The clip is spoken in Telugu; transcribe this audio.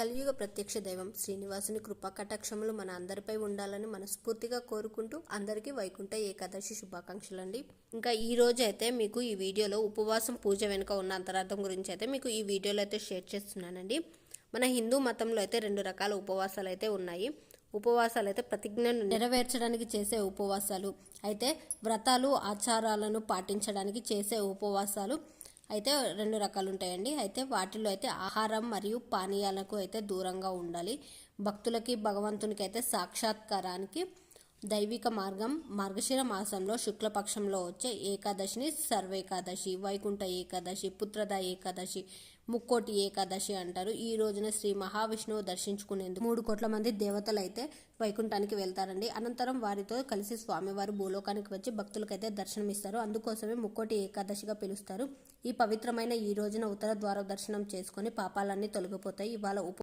కలియుగ ప్రత్యక్ష దైవం శ్రీనివాసుని కృపా కటాక్షములు మన అందరిపై ఉండాలని మనస్ఫూర్తిగా కోరుకుంటూ అందరికీ వైకుంఠ ఏకాదశి శుభాకాంక్షలు అండి ఇంకా ఈ రోజు అయితే మీకు ఈ వీడియోలో ఉపవాసం పూజ వెనుక ఉన్న అంతరార్థం గురించి అయితే మీకు ఈ వీడియోలో అయితే షేర్ చేస్తున్నానండి. మన హిందూ మతంలో అయితే రెండు రకాల ఉపవాసాలు అయితే ఉన్నాయి. ఉపవాసాలు అయితే ప్రతిజ్ఞను నెరవేర్చడానికి చేసే ఉపవాసాలు అయితే వ్రతాలు ఆచారాలను పాటించడానికి చేసే ఉపవాసాలు అయితే రెండు రకాలు ఉంటాయండి అయితే వాటిలో అయితే ఆహారం మరియు పానీయాలకు అయితే దూరంగా ఉండాలి. భక్తులకి భగవంతునికి అయితే సాక్షాత్కారానికి దైవిక మార్గం మార్గశిర మాసంలో శుక్లపక్షంలో వచ్చే ఏకాదశిని సర్వేకాదశి వైకుంఠ ఏకాదశి పుత్రద ఏకాదశి ముక్కోటి ఏకాదశి అంటారు. ఈ రోజున శ్రీ మహావిష్ణువు దర్శించుకునేందుకు మూడు కోట్ల మంది దేవతలు అయితే వైకుంఠానికి వెళ్తారండి. అనంతరం వారితో కలిసి స్వామివారు భూలోకానికి వచ్చి భక్తులకైతే దర్శనమిస్తారు. అందుకోసమే ముక్కోటి ఏకాదశిగా పిలుస్తారు. ఈ పవిత్రమైన ఈ రోజున ఉత్తర ద్వార దర్శనం చేసుకొని పాపాలన్నీ తొలగిపోతాయి. ఇవాళ ఉప